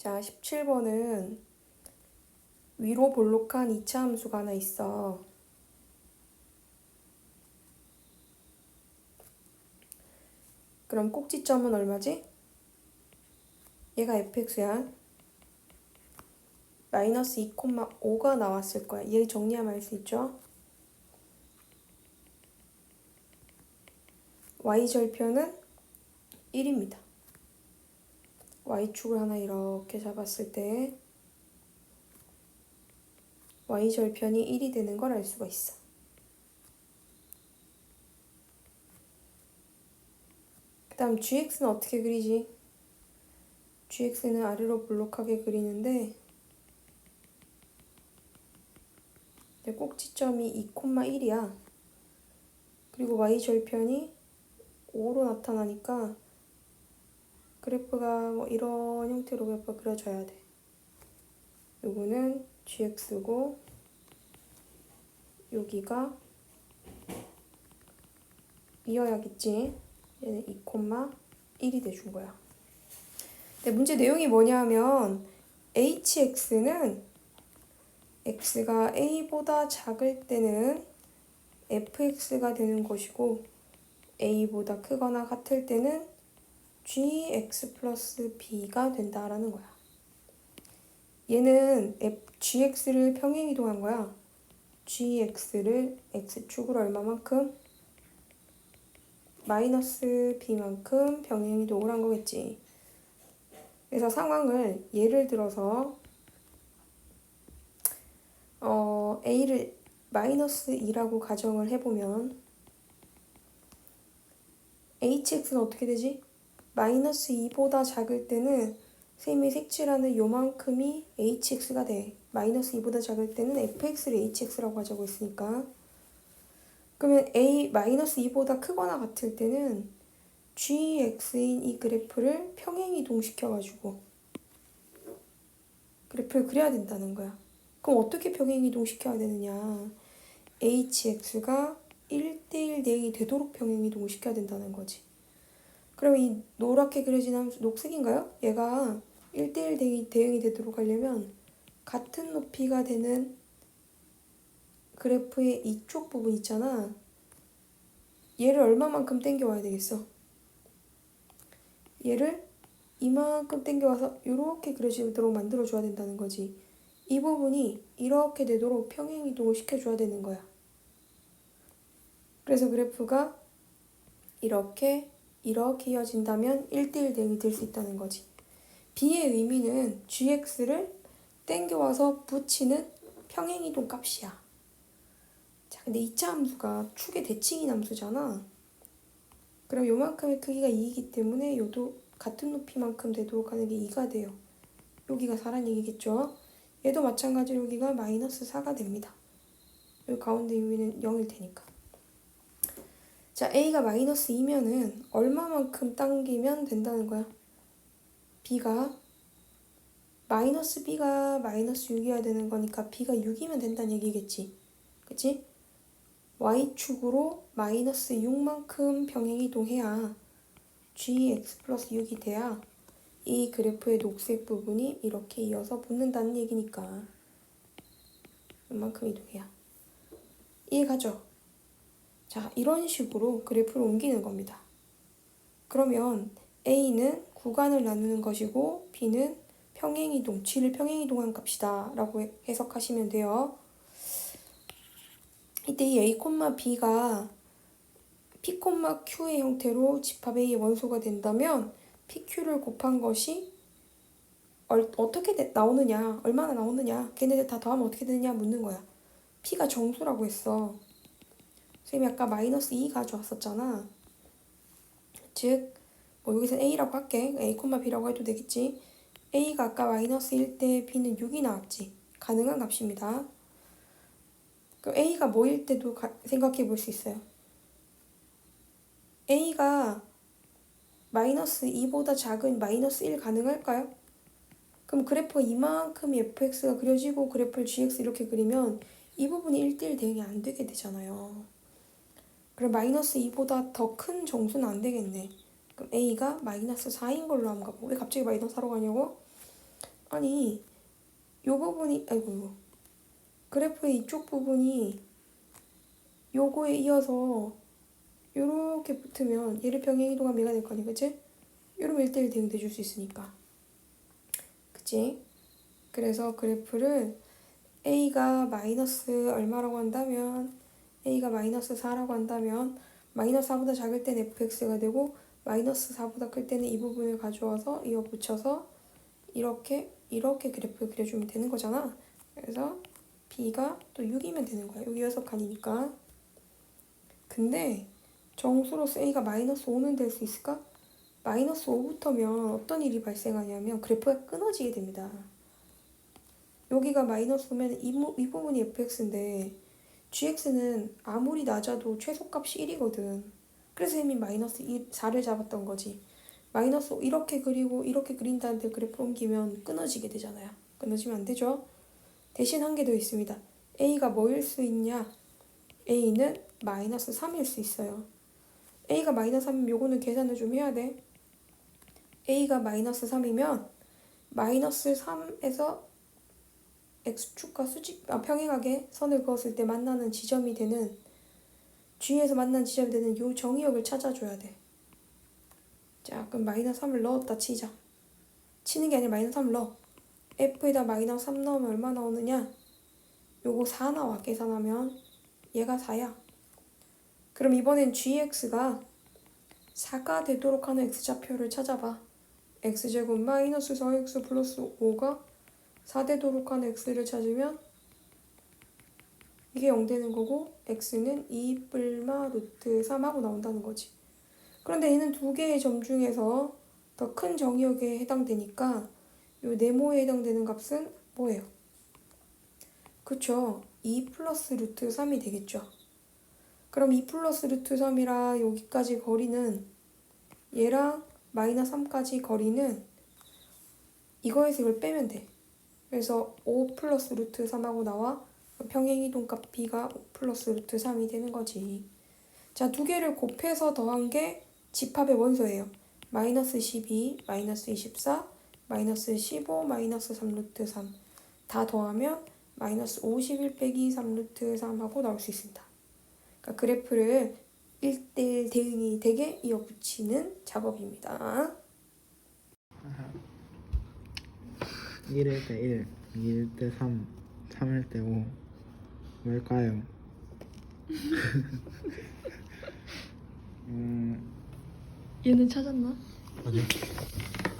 자, 17번은 위로 볼록한 이차 함수가 하나 있어. 그럼 꼭지점은 얼마지? 얘가 fx야. 마이너스 2,5가 나왔을 거야. 얘 정리하면 알 수 있죠? y절편은 1입니다. Y축을 하나 이렇게 잡았을 때 y절편이 1이 되는 걸 알 수가 있어. 그 다음 gx는 어떻게 그리지? gx는 아래로 볼록하게 그리는데 꼭지점이 2,1이야. 그리고 y절편이 5로 나타나니까 그래프가 뭐 이런 형태로 그래프가 그려져야 돼. 요거는 gx고 여기가 이어야겠지. 얘는 2,1이 돼준 거야. 근데 문제 내용이 뭐냐 하면 hx는 x가 a보다 작을 때는 fx가 되는 것이고 a보다 크거나 같을 때는 gx 플러스 b가 된다라는 거야. 얘는 f, gx를 평행 이동한 거야. gx를 x축으로 얼마만큼? 마이너스 b만큼 평행 이동을 한 거겠지. 그래서 상황을 예를 들어서 어, a를 마이너스 2라고 가정을 해보면 hx는 어떻게 되지? 마이너스 2보다 작을 때는 쌤이 색칠하는 요만큼이 hx가 돼. 마이너스 2보다 작을 때는 fx를 hx라고 하자고 했으니까. 그러면 a 마이너스 2보다 크거나 같을 때는 gx인 이 그래프를 평행 이동시켜가지고 그래프를 그려야 된다는 거야. 그럼 어떻게 평행 이동시켜야 되느냐? hx가 1대1 대응이 되도록 평행 이동을 시켜야 된다는 거지. 그럼 이 노랗게 그려진 함수 녹색인가요? 얘가 1대1 대응이, 대응이 되도록 하려면 같은 높이가 되는 그래프의 이쪽 부분 있잖아. 얘를 얼마만큼 당겨와야 되겠어? 얘를 이만큼 당겨와서 이렇게 그려지도록 만들어줘야 된다는 거지. 이 부분이 이렇게 되도록 평행 이동을 시켜줘야 되는 거야. 그래서 그래프가 이렇게 이렇게 이어진다면 1대1 대응이 될 수 있다는 거지. B의 의미는 gx를 땡겨와서 붙이는 평행이동 값이야. 자, 근데 2차 함수가 축의 대칭인 함수잖아. 그럼 요만큼의 크기가 2이기 때문에 요도 같은 높이만큼 되도록 하는 게 2가 돼요. 여기가 4란 얘기겠죠? 얘도 마찬가지로 여기가 마이너스 4가 됩니다. 여기 가운데 의미는 0일 테니까. 자, A가 마이너스 2면은 얼마만큼 당기면 된다는 거야? B가 마이너스 B가 마이너스 6이어야 되는 거니까 B가 6이면 된다는 얘기겠지. 그치? Y축으로 마이너스 6만큼 병행이동해야 gx 플러스 6이 돼야 이 그래프의 녹색 부분이 이렇게 이어서 붙는다는 얘기니까 이만큼 이동해야 이해가죠? 자 이런 식으로 그래프를 옮기는 겁니다. 그러면 A는 구간을 나누는 것이고 B는 평행이동, G를 평행이동한 값이다 라고 해석하시면 돼요. 이때 이 A, B가 P, Q의 형태로 집합 A의 원소가 된다면 PQ를 곱한 것이 얼, 어떻게 되, 나오느냐, 얼마나 나오느냐, 걔네들 다 더하면 어떻게 되느냐 묻는 거야. P가 정수라고 했어. 선생님이 아까 마이너스 2 가져왔었잖아. 즉, 뭐 여기서 A라고 할게. A, B라고 해도 되겠지. A가 아까 마이너스 1때 B는 6이 나왔지. 가능한 값입니다. 그럼 A가 뭐일 때도 가, 생각해 볼 수 있어요. A가 마이너스 2보다 작은 마이너스 1 가능할까요? 그럼 그래프가 이만큼이 fx가 그려지고 그래프를 gx 이렇게 그리면 이 부분이 1대1 대응이 안 되게 되잖아요. 그럼 마이너스 2보다 더 큰 정수는 안 되겠네. 그럼 a가 마이너스 4인 걸로 한번 가보. 왜 갑자기 마이너스 4로 가냐고? 아니 요 부분이 아이고 그래프의 이쪽 부분이 요거에 이어서 요렇게 붙으면 얘를 병행 이동하면 얘가 될 거 아니야 그치? 이러면 1대1 대응 돼줄 수 있으니까 그치? 그래서 그래프를 A가 마이너스 얼마라고 한다면 A가 마이너스 4라고 한다면 마이너스 4보다 작을 땐 fx가 되고 마이너스 4보다 클 때는 이 부분을 가져와서 이어 붙여서 이렇게 이렇게 그래프를 그려주면 되는 거잖아. 그래서 b가 또 6이면 되는 거야. 여기 여섯 칸이니까. 근데 정수로서 a가 마이너스 5는 될 수 있을까? 마이너스 5부터면 어떤 일이 발생하냐면 그래프가 끊어지게 됩니다. 여기가 마이너스 5면 이, 부- 이 부분이 fx인데 gx는 아무리 낮아도 최소값이 1이거든. 그래서 혜미 마이너스 1, 4를 잡았던 거지. 마이너스 5 이렇게 그리고 이렇게 그린다는데 그래프 옮기면 끊어지게 되잖아요. 끊어지면 안 되죠. 대신 한 개 더 있습니다. a가 뭐일 수 있냐? a는 마이너스 3일 수 있어요. a가 마이너스 3이면 요거는 계산을 좀 해야 돼. a가 마이너스 3이면 마이너스 3에서 x축과 수직 아, 평행하게 선을 그었을 때 만나는 지점이 되는 G에서 만난 지점이 되는 요 정의역을 찾아줘야 돼. 자, 그럼 마이너스 3을 넣었다 치자. 치는 게 아니라 마이너스 3을 넣어. F에다 마이너스 3 넣으면 얼마 나오느냐? 요거 4 나와 계산하면 얘가 4야. 그럼 이번엔 GX가 4가 되도록 하는 X좌표를 찾아봐. X제곱 마이너스 4X 플러스 5가 4 되도록 하는 X를 찾으면 이게 0 되는 거고 x는 2 뿔마 루트 3하고 나온다는 거지. 그런데 얘는 두 개의 점 중에서 더 큰 정의역에 해당되니까 요 네모에 해당되는 값은 뭐예요? 그쵸? 2 플러스 루트 3이 되겠죠. 그럼 2 플러스 루트 3이라 여기까지 거리는 얘랑 마이너스 3까지 거리는 이거에서 이걸 빼면 돼. 그래서 5 플러스 루트 3하고 나와 평행이동값 b가 5 플러스 루트 3이 되는 거지. 자, 두 개를 곱해서 더한 게 집합의 원소예요. 마이너스 12, 마이너스 24, 마이너스 15, 마이너스 3 루트 3. 다 더하면 마이너스 51 빼기 3 루트 3하고 나올 수 있습니다. 그러니까 그래프를 1대1 대응이 되게 이어붙이는 작업입니다. 1일 때 1, 2일 때 3, 3일 때 5. 뭘까요? 음, 얘는 찾았나? 아니.